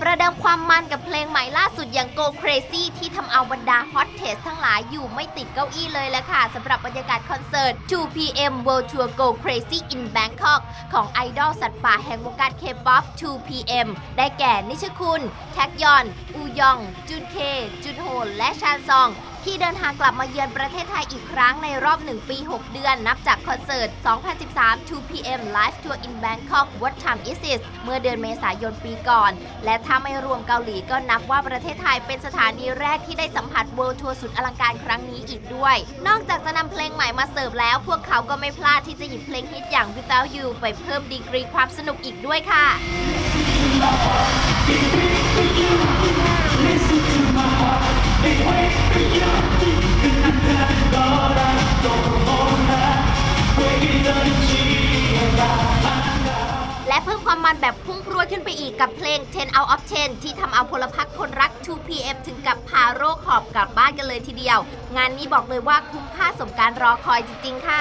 ประเดิมความมันกับเพลงใหม่ล่าสุดอย่าง Go Crazy ที่ทำเอาบรรดาฮอตเทสทั้งหลายอยู่ไม่ติดเก้าอี้เลยแหละค่ะสำหรับบรรยากาศคอนเสิร์ต 2PM World Tour Go Crazy in Bangkok ของไอดอลสัตว์ป่าแห่งวงการ K-POP 2PM ได้แก่นิชคุณ แท็กยอน อูยอง จุนเค จุนโฮและชานซอง ที่เดินทางกลับมาเยือนประเทศไทยอีกครั้งในรอบ 1 ปี 6 เดือน นับจากคอนเสิร์ต 2013 2PM Live Tour in Bangkok What Time Is It เมื่อเดือนเมษายนปีก่อน และถ้าไม่รวมเกาหลีก็นับว่าประเทศไทยเป็นสถานีแรกที่ได้สัมผัส World Tour สุดอลังการครั้งนี้อีกด้วย นอกจากจะนำเพลงใหม่มาเสิร์ฟแล้ว พวกเขาก็ไม่พลาดที่จะหยิบเพลงฮิตอย่าง Without You ไปเพิ่มดีกรีความสนุกอีกด้วยค่ะ ความมันแบบพุ่งพรวดขึ้นไปอีกกับเพลง 10 out of 10 ที่ทำเอาพลพรรคคนรัก 2PM ถึงกับพาโรคหอบกลับบ้านกันเลยทีเดียว งานนี้บอกเลยว่าคุ้มค่าสมการรอคอยจริงๆ ค่ะ